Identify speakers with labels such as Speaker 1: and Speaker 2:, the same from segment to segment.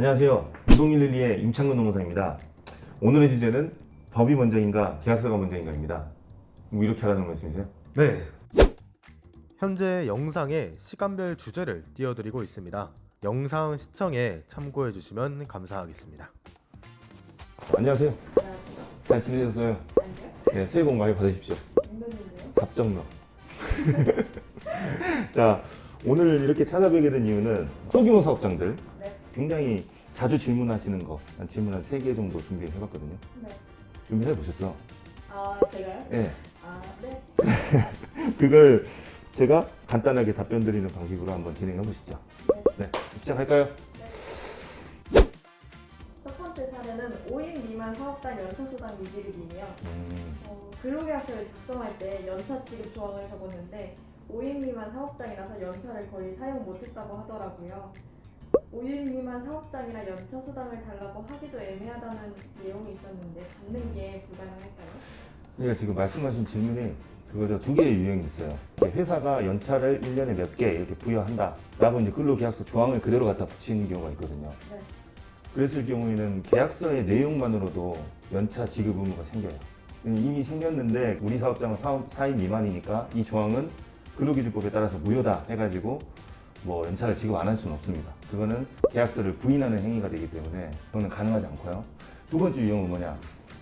Speaker 1: 안녕하세요. 우동112의 임창근 노무사입니다. 오늘의 주제는 법이 먼저인가 계약서가 먼저인가입니다. 뭐 이렇게 하라는 말씀이세요?
Speaker 2: 네. 현재 영상에 시간별 주제를 띄워드리고 있습니다. 영상 시청에 참고해 주시면 감사하겠습니다.
Speaker 1: 안녕하세요. 잘 지내셨어요? 네, 새해 복 많이 받으십시오. 답정너. 자, 오늘 이렇게 찾아뵈게 된 이유는 소규모 사업장들
Speaker 3: 네.
Speaker 1: 굉장히 자주 질문하시는 거, 한 질문 한 3개 정도 준비해 봤거든요.
Speaker 3: 네.
Speaker 1: 준비해 보셨죠?
Speaker 3: 아, 제가요?
Speaker 1: 네.
Speaker 3: 아, 네.
Speaker 1: 그걸 제가 간단하게 답변 드리는 방식으로 한번 진행해 보시죠. 네, 시작할까요?
Speaker 3: 첫 번째 사례는 5인 미만 사업장 연차수당 미지급이에요.
Speaker 1: 음,
Speaker 3: 어, 근로계약서를 작성할 때 연차 지급 조항을 적었는데 5인 미만 사업장이라서 연차를 거의 사용 못했다고 하더라고요. 5인 미만 사업장이라 연차 수당을 달라고 하기도 애매하다는 내용이 있었는데 받는 게 불가능할까요?
Speaker 1: 그러니까 지금 말씀하신 질문이 그거죠. 두 개의 유형이 있어요. 회사가 연차를 1년에 몇 개 이렇게 부여한다. 라고 이제 근로계약서 조항을 그대로 갖다 붙이는 경우가 있거든요.
Speaker 3: 네.
Speaker 1: 그랬을 경우에는 계약서의 내용만으로도 연차 지급 의무가 생겨요. 이미 생겼는데 우리 사업장은 사업 4인 미만이니까 이 조항은 근로기준법에 따라서 무효다 해가지고 뭐 연차를 지급 안 할 수는 없습니다. 그거는 계약서를 부인하는 행위가 되기 때문에 그거는 가능하지 않고요. 두 번째 유형은 뭐냐?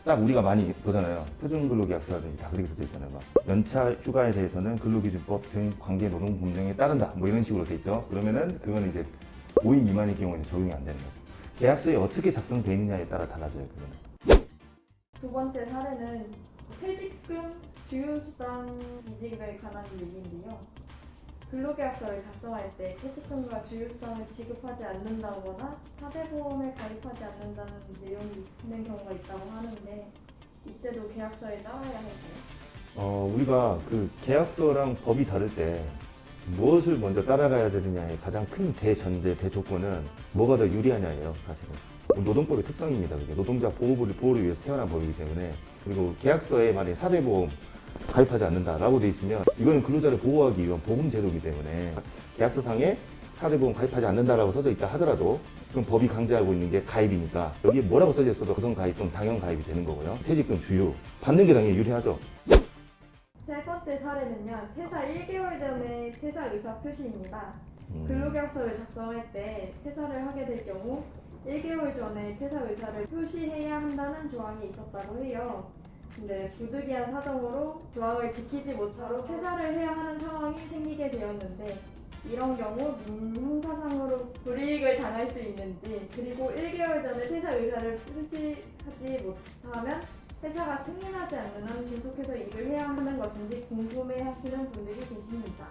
Speaker 1: 딱 우리가 많이 보잖아요. 표준 근로계약서라든지 다 그렇게 써져 있잖아요. 막 연차 휴가에 대해서는 근로기준법 등 관계 노동 법령에 따른다. 뭐 이런 식으로 돼 있죠. 그러면은 그거는 이제 5인 미만의 경우에는 적용이 안 되는 거죠. 계약서에 어떻게 작성되어 있느냐에 따라 달라져요. 그거는.
Speaker 3: 두 번째 사례는 퇴직금 주휴수당 미지급에 관한 얘기인데요. 근로계약서를 작성할 때 퇴직금과 주휴수당을 지급하지 않는다거나 사대보험에 가입하지 않는다는 내용이 있는 경우가 있다고 하는데 이때도 계약서에 따라야 할까요?
Speaker 1: 어, 우리가 그 계약서랑 법이 다를 때 무엇을 먼저 따라가야 되느냐의 가장 큰 대전제, 대조건은 뭐가 더 유리하냐예요, 사실은. 노동법의 특성입니다. 그게 노동자 보호를, 보호를 위해서 태어난 법이기 때문에. 그리고 계약서에 만약에 사대보험 가입하지 않는다라고 돼 있으면 이거는 근로자를 보호하기 위한 보험 제도이기 때문에 계약서상에 사대보험 가입하지 않는다라고 써져 있다 하더라도 그럼 법이 강제하고 있는 게 가입이니까 여기에 뭐라고 써져 있어도 그성 가입 또는 당연 가입이 되는 거고요. 퇴직금 주유 받는 게 당연히 유리하죠.
Speaker 3: 세 번째 사례는요. 퇴사 1개월 전에 퇴사 의사 표시입니다.
Speaker 1: 음.
Speaker 3: 근로계약서를 작성할 때 퇴사를 하게 될 경우 1개월 전에 퇴사 의사를 표시해야 한다는 조항이 있었다고 해요. 근데 부득이한 사정으로 조항을 지키지 못하고 퇴사를 해야 하는 상황이 생기게 되었는데 이런 경우 민형사상으로 불이익을 당할 수 있는지 그리고 1개월 전에 퇴사 의사를 표시하지 못하면 회사가 승인하지 않는 한 계속해서 일을 해야 하는 것인지 궁금해 하시는 분들이 계십니다.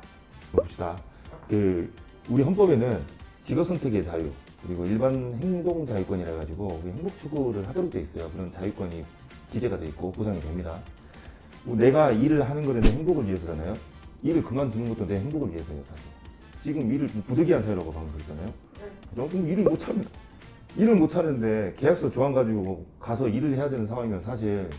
Speaker 1: 봅시다. 그 우리 헌법에는 직업 선택의 자유 그리고 일반 행동 자유권이라 가지고 행복 추구를 하도록 돼 있어요. 그런 자유권이 기재가 돼 있고 보장이 됩니다. 뭐 내가 일을 하는 거는 내 행복을 위해서잖아요. 일을 그만두는 것도 내 행복을 위해서예요, 사실. 지금 일을 부득이한 사유라고 방금 그랬잖아요. 그죠? 그럼 일을 못 하는 일을 못 하는데 계약서 조항 가지고 가서 일을 해야 되는 상황이면 사실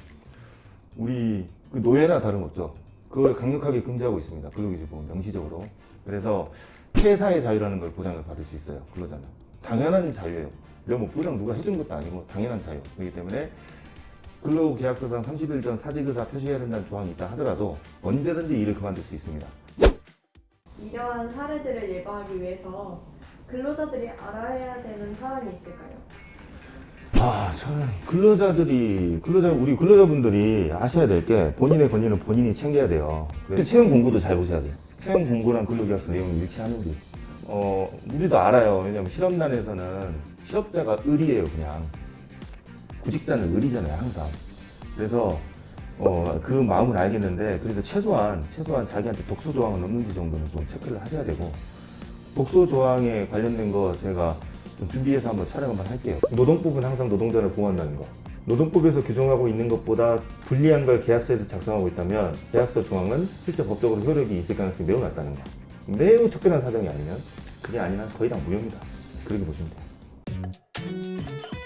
Speaker 1: 우리 그 노예나 다름없죠. 그걸 강력하게 금지하고 있습니다. 근로기준법 명시적으로. 그래서 퇴사의 자유라는 걸 보장을 받을 수 있어요. 근로자는. 당연한 자유예요. 내가 뭐 보장 누가 해준 것도 아니고 당연한 자유. 그렇기 때문에 근로계약서상 30일 전 사직 의사 표시해야 된다는 조항이 있다 하더라도 언제든지 일을 그만둘 수 있습니다.
Speaker 3: 이러한 사례들을 예방하기 위해서 근로자들이 알아야 되는 사항이 있을까요?
Speaker 1: 아, 저는 근로자들이, 근로자, 우리 근로자분들이 아셔야 될 게 본인의 권리는 본인이 챙겨야 돼요. 그래서 채용 공고도 잘 보셔야 돼요. 채용 공고랑 근로계약서 내용이 일치하는지. 어, 우리도 알아요. 왜냐면 실업난에서는 실업자가 을이에요, 그냥. 구직자는 을이잖아요, 항상. 그래서, 어, 그 마음을 알겠는데, 그래도 최소한, 최소한 자기한테 독소 조항은 없는지 정도는 좀 체크를 하셔야 되고, 독소 조항에 관련된 거 제가 좀 준비해서 한번 촬영 한번 할게요. 노동법은 항상 노동자를 보호한다는 거. 노동법에서 규정하고 있는 것보다 불리한 걸 계약서에서 작성하고 있다면 계약서 조항은 실제 법적으로 효력이 있을 가능성이 매우 낮다는 거. 매우 특별한 사정이 아니면 그게 아니면 거의 다 무효입니다. 그렇게 보시면 돼요.